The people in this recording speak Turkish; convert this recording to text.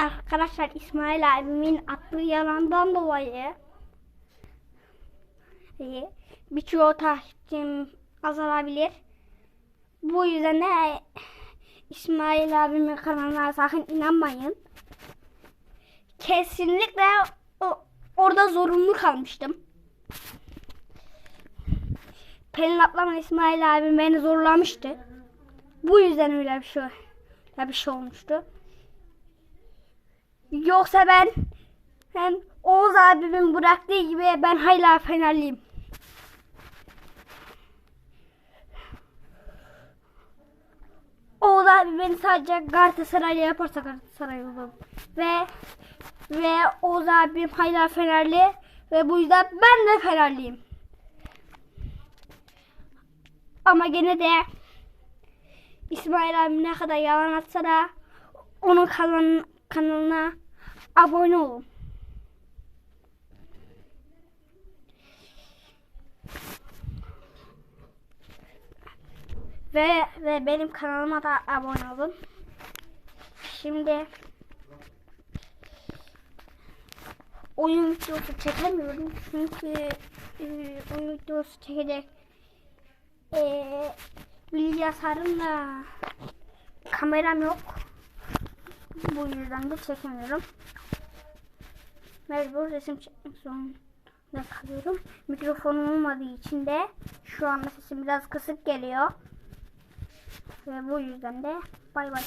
Arkadaşlar İsmail abimin attığı yalandan dolayı birçoğu takipçim azalabilir. Bu yüzden de İsmail abimin kanalına sakın inanmayın. Kesinlikle orada zorunlu kalmıştım. Pelin ablamla İsmail abim beni zorlamıştı. Bu yüzden öyle bir şey, öyle bir şey olmuştu. Yoksa ben ben Oğuz abimin bıraktığı gibi ben hala Fenerliyim. Oğuz abi beni sadece Galatasaray'la yaparsa Galatasaray olurum. Ve ve Oğuz abim hala Fenerli ve bu yüzden ben de Fenerliyim. Ama gene de İsmail abim ne kadar yalan atsa da onun kanalına, kanalına abone olun. Ve ve benim kanalıma da abone olun. Şimdi oyun videosu çekemiyorum çünkü e, oyun videosu çekecek e, bilgisayarımla kameram yok. Bu yüzden de çekemiyorum. Mecbur resim çekmek zorunda kalıyorum. Mikrofonum olmadığı için de şu anda sesim biraz kısık geliyor. Ve bu yüzden de bay bay.